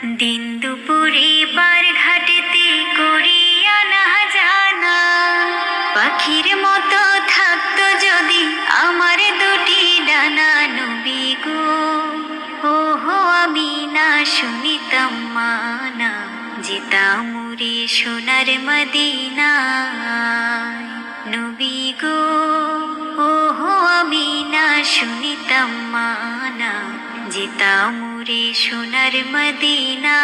দিন দুপুরে পার ঘাটেতে করিয়া না জানা। পাখির মতো থাকতো যদি আমার দুটি ডানা, নবী গো। ও হো আমি না শুনিতাম মানা, যেতাম উড়ে সোনার মদিনা নবী গো ও হো আমি না শুনিতাম মানা যেতাম উড়ে সোনার মদিনা।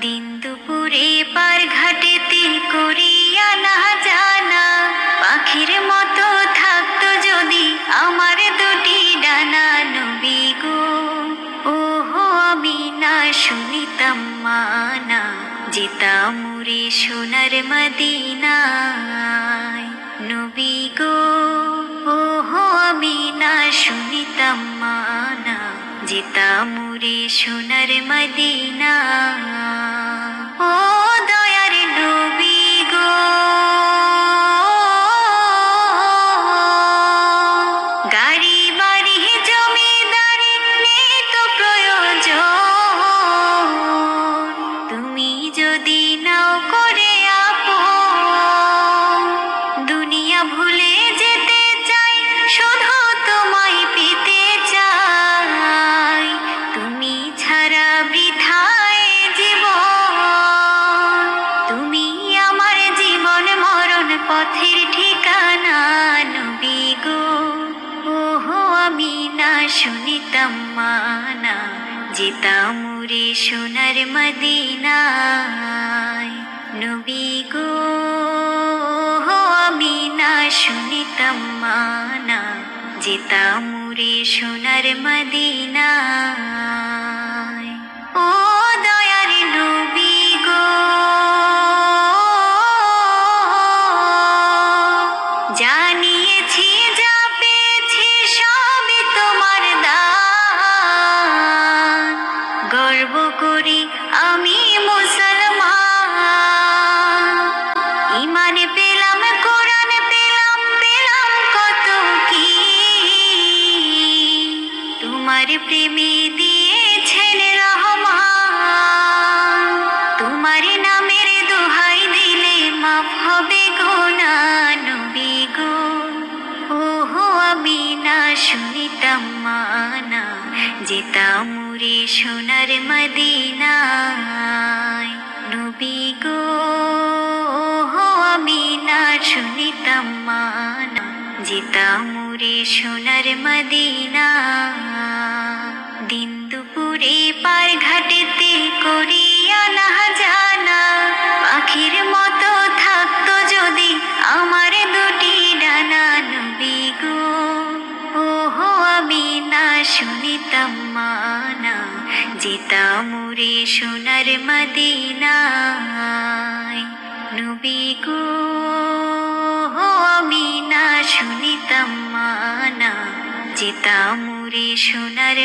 দিন দুপুরে পার ঘাটেতে করিয়া না জানা। পাখির মতো থাকতো যদি আমার দুটি ডানা নবী গো। ও হো আমি না শুনিতাম মানা। যেতাম উড়ে সোনার মদিনায় যেতাম উড়ে সোনার মদিনা। ও দয়ার নবী গো। গাড়ি, বাড়ি, জমিদারি নেই তো প্রয়োজন। তুমি যদি নাও করে আপন, দুনিয়া ভুলে যেতে চাই শুধু শুনিতাম মানা যেতাম উড়ে সোনার মদিনায় নবী গো আমি না শুনিতাম মানা যেতাম উড়ে সোনার মদিনায় শুনিতাম মানা যেতাম উড়ে সোনার মদিনায়। নবী গো আমি না শুনিতাম মানা যেতাম উড়ে সোনার মদিনা শুনিতাম মানা, যেতাম উড়ে সোনার মদিনায়। নবী গো আমি না শুনিতাম মানা, যেতাম উড়ে সোনার